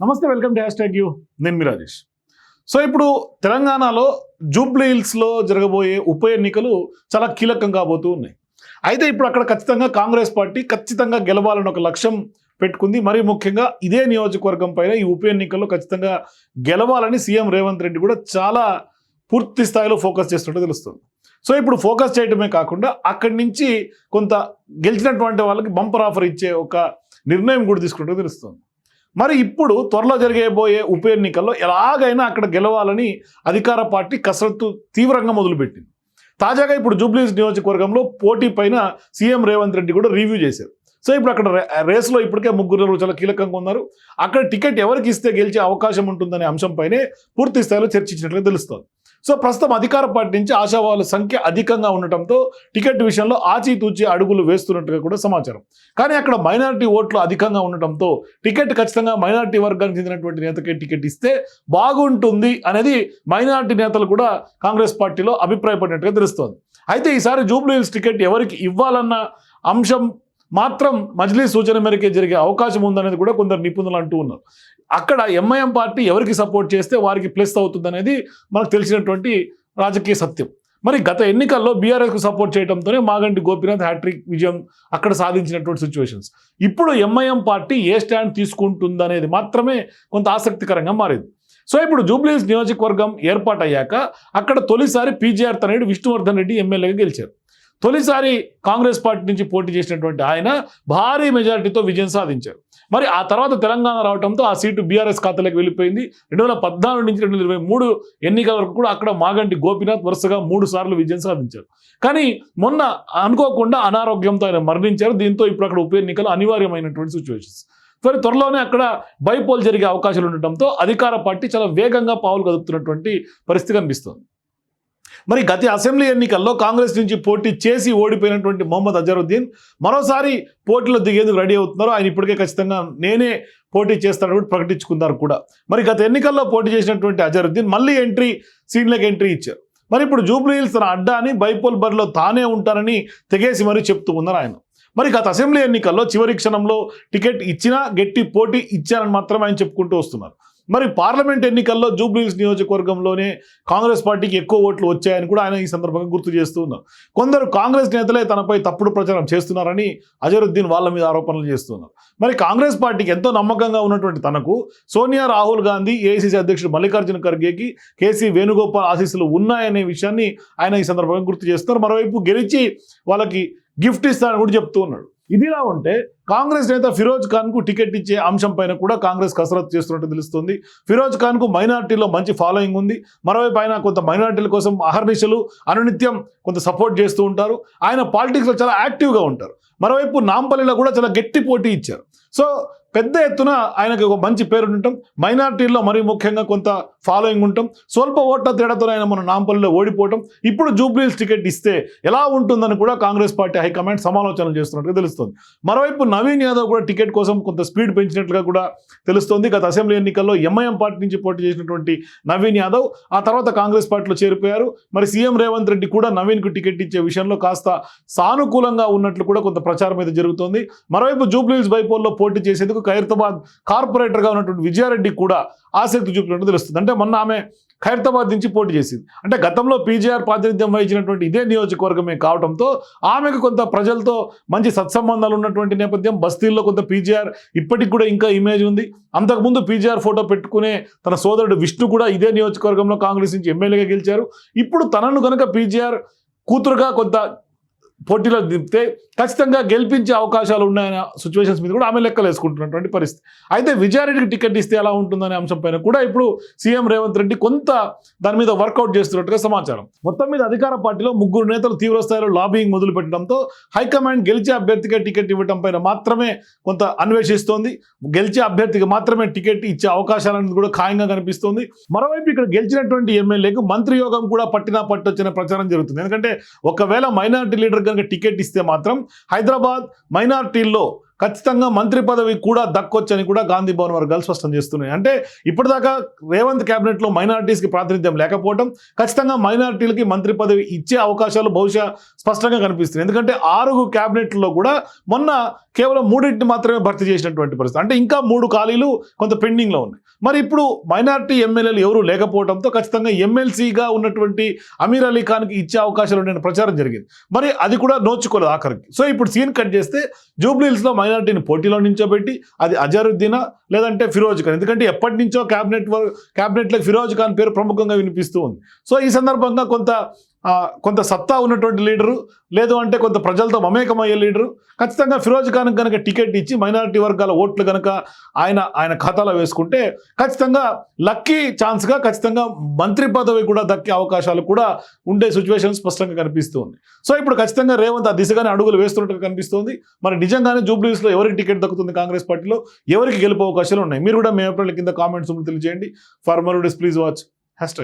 నమస్తే welcome to hash tag you. నేను మీ రాజేష్. సో ఇప్పుడు తెలంగాణలో జూబ్లీ హిల్స్లో జరగబోయే ఉప ఎన్నికలు చాలా కీలకం కాబోతూ ఉన్నాయి. అయితే ఇప్పుడు అక్కడ ఖచ్చితంగా కాంగ్రెస్ పార్టీ ఖచ్చితంగా గెలవాలని ఒక లక్ష్యం పెట్టుకుంది. మరి ముఖ్యంగా ఇదే నియోజకవర్గం పైన ఈ ఉప ఎన్నికల్లో ఖచ్చితంగా గెలవాలని సీఎం రేవంత్ రెడ్డి కూడా చాలా పూర్తి స్థాయిలో ఫోకస్ చేస్తున్నట్టు తెలుస్తుంది. సో ఇప్పుడు ఫోకస్ చేయడమే కాకుండా అక్కడి నుంచి కొంత గెలిచినటువంటి వాళ్ళకి బంపర్ ఆఫర్ ఇచ్చే ఒక నిర్ణయం కూడా తీసుకున్నట్టు తెలుస్తుంది. మరి ఇప్పుడు త్వరలో జరిగేబోయే ఉప ఎన్నికల్లో ఎలాగైనా అక్కడ గెలవాలని అధికార పార్టీ కసరత్తు తీవ్రంగా మొదలుపెట్టింది. తాజాగా ఇప్పుడు జూబ్లీస్ నియోజకవర్గంలో పోటీ పైన సీఎం రేవంత్ రెడ్డి కూడా రివ్యూ చేశారు. సో ఇప్పుడు అక్కడ రేసులో ఇప్పటికే ముగ్గురు చాలా కీలకంగా ఉన్నారు. అక్కడ టికెట్ ఎవరికి ఇస్తే గెలిచే అవకాశం ఉంటుందనే అంశంపైనే పూర్తి స్థాయిలో చర్చించినట్లుగా తెలుస్తోంది. సో ప్రస్తుతం అధికార పార్టీ నుంచి ఆశావాల సంఖ్య అధికంగా ఉండటంతో టికెట్ విషయంలో ఆచితూచి అడుగులు వేస్తున్నట్టుగా కూడా సమాచారం. కానీ అక్కడ మైనారిటీ ఓట్లు అధికంగా ఉండటంతో టికెట్ ఖచ్చితంగా మైనారిటీ వర్గానికి చెందినటువంటి నేతకే టికెట్ ఇస్తే బాగుంటుంది అనేది మైనారిటీ నేతలు కూడా కాంగ్రెస్ పార్టీలో అభిప్రాయపడినట్టుగా తెలుస్తోంది. అయితే ఈసారి జూబ్లీ హిల్స్ టికెట్ ఎవరికి ఇవ్వాలన్న అంశం మాత్రం మజ్లీస్ సూచన మేరకే జరిగే అవకాశం ఉందనేది కూడా కొందరు నిపుణులు అంటూ ఉన్నారు. అక్కడ ఎంఐఎం పార్టీ ఎవరికి సపోర్ట్ చేస్తే వారికి ప్లస్ అవుతుంది అనేది మనకు తెలిసినటువంటి రాజకీయ సత్యం. మరి గత ఎన్నికల్లో బీఆర్ఎస్కు సపోర్ట్ చేయడంతోనే మాగంటి గోపీనాథ్ హ్యాట్రిక్ విజయం అక్కడ సాధించినటువంటి సిచ్యువేషన్స్ ఇప్పుడు ఎంఐఎం పార్టీ ఏ స్టాండ్ తీసుకుంటుందనేది మాత్రమే కొంత ఆసక్తికరంగా మారింది. సో ఇప్పుడు జూబ్లీస్ నియోజకవర్గం ఏర్పాటయ్యాక అక్కడ తొలిసారి పీజీఆర్ తనయుడు విష్ణువర్ధన్ రెడ్డి ఎమ్మెల్యేగా గెలిచారు. తొలిసారి కాంగ్రెస్ పార్టీ నుంచి పోటీ చేసినటువంటి ఆయన భారీ మెజారిటీతో విజయం సాధించారు. మరి ఆ తర్వాత తెలంగాణ రావడంతో ఆ సీటు బీఆర్ఎస్ ఖాతాలోకి వెళ్ళిపోయింది. రెండు వేల పద్నాలుగు నుంచి రెండు వేల ఇరవై మూడు ఎన్నికల వరకు కూడా అక్కడ మాగంటి గోపీనాథ్ వరుసగా మూడు సార్లు విజయం సాధించారు. కానీ మొన్న అనుకోకుండా అనారోగ్యంతో ఆయన మరణించారు. దీంతో ఇప్పుడు అక్కడ ఉప ఎన్నికలు అనివార్యమైనటువంటి సిచ్యువేషన్స్ మరి త్వరలోనే అక్కడ బైపోల్ జరిగే అవకాశాలు ఉండటంతో అధికార పార్టీ చాలా వేగంగా పావులు కదుపుతున్నటువంటి పరిస్థితి కనిపిస్తోంది. మరి గత అసెంబ్లీ ఎన్నికల్లో కాంగ్రెస్ నుంచి పోటీ చేసి ఓడిపోయినటువంటి మొహమ్మద్ అజరుద్దీన్ మరోసారి పోటీలో దిగేందుకు రెడీ అవుతున్నారు ఆయన ఇప్పటికే ఖచ్చితంగా నేనే పోటీ చేస్తానని ప్రకటించుకున్నారు కూడా. మరి గత ఎన్నికల్లో పోటీ చేసినటువంటి అజరుద్దీన్ మళ్ళీ ఎంట్రీ సీన్లకు ఎంట్రీ ఇచ్చారు. మరి ఇప్పుడు జూబ్లీ హిల్స్ తన అడ్డాని బైపోల్ బరిలో తానే ఉంటానని తెగేసి మరీ చెప్తూ ఉన్నారు ఆయన. మరి గత అసెంబ్లీ ఎన్నికల్లో చివరి క్షణంలో టికెట్ ఇచ్చినా గట్టి పోటీ ఇచ్చారని మాత్రం ఆయన చెప్పుకుంటూ వస్తున్నారు. మరి పార్లమెంట్ ఎన్నికల్లో జూబ్లీహిల్స్ నియోజకవర్గంలోనే కాంగ్రెస్ పార్టీకి ఎక్కువ ఓట్లు వచ్చాయని కూడా ఆయన ఈ సందర్భంగా గుర్తు చేస్తూ ఉన్నారు. కొందరు కాంగ్రెస్ నేతలే తనపై తప్పుడు ప్రచారం చేస్తున్నారని అజరుద్దీన్ వాళ్ళ మీద ఆరోపణలు చేస్తున్నారు మరి కాంగ్రెస్ పార్టీకి ఎంతో నమ్మకంగా ఉన్నటువంటి తనకు సోనియా రాహుల్ గాంధీ ఏఐసీసీ అధ్యక్షుడు మల్లికార్జున ఖర్గేకి కేసీ వేణుగోపాల్ ఆశీస్సులు ఉన్నాయనే విషయాన్ని ఆయన ఈ సందర్భంగా గుర్తు చేస్తున్నారు. మరోవైపు గెలిచి వాళ్ళకి గిఫ్ట్ ఇస్తానని కూడా చెప్తూ ఉన్నాడు. ఇదిలా ఉంటే కాంగ్రెస్ నేత ఫిరోజ్ ఖాన్కు టికెట్ ఇచ్చే అంశం పైన కూడా కాంగ్రెస్ కసరత్తు చేస్తున్నట్టు తెలుస్తుంది. ఫిరోజ్ ఖాన్కు మైనార్టీలో మంచి ఫాలోయింగ్ ఉంది. మరోవైపు ఆయన కొంత మైనార్టీల కోసం అహర్నిశలు అనునిత్యం కొంత సపోర్ట్ చేస్తూ ఉంటారు. ఆయన పాలిటిక్స్లో చాలా యాక్టివ్గా ఉంటారు. మరోవైపు నాంపల్లిలో కూడా చాలా గట్టి పోటీ ఇచ్చారు. సో పెద్ద ఎత్తున ఆయనకు ఒక మంచి పేరు ఉండటం మైనార్టీల్లో మరీ ముఖ్యంగా కొంత ఫాలోయింగ్ ఉండటం స్వల్ప ఓట్ల తేడాతో ఆయన మన నాంపల్లిలో ఓడిపోవటం ఇప్పుడు జూబ్లీస్ టికెట్ ఇస్తే ఎలా ఉంటుందని కూడా కాంగ్రెస్ పార్టీ హైకమాండ్ సమాలోచనలు చేస్తున్నట్టుగా తెలుస్తుంది. మరోవైపు నవీన్ యాదవ్ కూడా టికెట్ కోసం కొంత స్పీడ్ పెంచినట్లుగా కూడా తెలుస్తోంది. గత అసెంబ్లీ ఎన్నికల్లో ఎంఐఎం పార్టీ నుంచి పోటీ చేసినటువంటి నవీన్ యాదవ్ ఆ తర్వాత కాంగ్రెస్ పార్టీలో చేరిపోయారు. మరి సీఎం రేవంత్ రెడ్డి కూడా నవీన్కు టికెట్ ఇచ్చే విషయంలో కాస్త సానుకూలంగా ఉన్నట్లు కూడా కొంత ప్రచారం అయితే జరుగుతోంది. మరోవైపు జూబ్లీస్ బైపోల్లో పోటీ చేసేందుకు ఖైరతాబాద్ కార్పొరేటర్గా ఉన్నటువంటి విజయారెడ్డి కూడా ఆసక్తి చూపినట్టు తెలుస్తుంది. అంటే మొన్న ఆమె ఖైరతాబాద్ నుంచి పోటీ చేసింది. అంటే గతంలో పీజీఆర్ ప్రాతినిధ్యం వహించినటువంటి ఇదే నియోజకవర్గమే కావడంతో ఆమెకు కొంత ప్రజలతో మంచి సత్సంబంధాలు ఉన్నటువంటి నేపథ్యం బస్తీల్లో కొంత పీజీఆర్ ఇప్పటికి కూడా ఇంకా ఇమేజ్ ఉంది. అంతకుముందు పీజీఆర్ ఫోటో పెట్టుకునే తన సోదరుడు విష్ణు కూడా ఇదే నియోజకవర్గంలో కాంగ్రెస్ నుంచి ఎమ్మెల్యేగా గెలిచారు. ఇప్పుడు తనను కనుక పీజీఆర్ కూతురుగా కొంత పోటీలో దింపితే ఖచ్చితంగా గెలిపించే అవకాశాలు ఉన్నాయన్న సిచ్యువేషన్స్ మీద కూడా ఆమె లెక్కలు వేసుకుంటున్నటువంటి పరిస్థితి. అయితే విజయారెడ్డికి టికెట్ ఇస్తే ఎలా ఉంటుందనే అంశం పైన కూడా ఇప్పుడు సీఎం రేవంత్ రెడ్డి కొంత దాని మీద వర్కౌట్ చేస్తున్నట్టుగా సమాచారం. మొత్తం మీద అధికార పార్టీలో ముగ్గురు నేతలు తీవ్రస్థాయిలో లాబింగ్ మొదలు పెట్టడంతో హైకమాండ్ గెలిచే అభ్యర్థిగా టికెట్ ఇవ్వడం పైన మాత్రమే కొంత అన్వేషిస్తోంది. గెలిచే అభ్యర్థికి మాత్రమే టికెట్ ఇచ్చే అవకాశాలనేది కూడా ఖాయంగా కనిపిస్తోంది. మరోవైపు ఇక్కడ గెలిచినటువంటి ఎమ్మెల్యేకు మంత్రి యోగం కూడా పట్టినా పట్టొచ్చిన ప్రచారం జరుగుతుంది. ఎందుకంటే ఒకవేళ మైనారిటీ లీడర్ కనుక టికెట్ ఇస్తే మాత్రం హైదరాబాద్ మైనార్టీల్లో ఖచ్చితంగా మంత్రి పదవి కూడా దక్కొచ్చని కూడా గాంధీ భవన్ వర్గాలు స్పష్టం చేస్తున్నాయి. అంటే ఇప్పటిదాకా రేవంత్ క్యాబినెట్లో మైనార్టీస్కి ప్రాతినిధ్యం లేకపోవడం ఖచ్చితంగా మైనారిటీలకి మంత్రి పదవి ఇచ్చే అవకాశాలు బహుశా స్పష్టంగా కనిపిస్తున్నాయి. ఎందుకంటే ఆరుగు క్యాబినెట్లో కూడా మొన్న కేవలం మూడింటిని మాత్రమే భర్తీ చేసినటువంటి పరిస్థితి. అంటే ఇంకా మూడు ఖాళీలు కొంత పెండింగ్లో ఉన్నాయి. మరి ఇప్పుడు మైనార్టీ ఎమ్మెల్యేలు ఎవరు లేకపోవడంతో ఖచ్చితంగా ఎమ్మెల్సీగా ఉన్నటువంటి అమీర్ అలీ ఖాన్కి ఇచ్చే అవకాశాలు ఉన్నాయని ప్రచారం జరిగింది. మరి అది కూడా నోచుకోలేదు ఆఖరికి. సో ఇప్పుడు సీన్ కట్ చేస్తే జూబ్లీహిల్స్లో మైనార్టీని పోటీలో నించోబెట్టి అది అజరుద్దీనా లేదంటే ఫిరోజ్ ఖాన్. ఎందుకంటే ఎప్పటి నుంచో క్యాబినెట్ వర్క్ క్యాబినెట్లకు ఫిరోజ్ ఖాన్ పేరు ప్రముఖంగా వినిపిస్తూ ఉంది. సో ఈ సందర్భంగా కొంత కొంత సత్తా ఉన్నటువంటి లీడరు లేదు అంటే కొంత ప్రజలతో మమేకమయ్యే లీడరు ఖచ్చితంగా ఫిరోజ్ ఖాన్ కనుక టికెట్ ఇచ్చి మైనారిటీ వర్గాల ఓట్లు కనుక ఆయన ఆయన ఖాతాలో వేసుకుంటే ఖచ్చితంగా లక్కీ ఛాన్స్గా ఖచ్చితంగా మంత్రి పదవి కూడా దక్కే అవకాశాలు కూడా ఉండే సిచ్యువేషన్ స్పష్టంగా కనిపిస్తుంది. సో ఇప్పుడు ఖచ్చితంగా రేవంత్ ఆ దిశగానే అడుగులు వేస్తున్నట్టుగా కనిపిస్తుంది. మరి నిజంగానే జూబ్లీస్లో ఎవరికి టికెట్ దక్కుతుంది కాంగ్రెస్ పార్టీలో? ఎవరికి గెలుపు అవకాశాలు ఉన్నాయి? మీరు కూడా మేము అభిప్రాయాల కింద కామెంట్స్ తెలియజేయండి. Farmer this please watch. Hash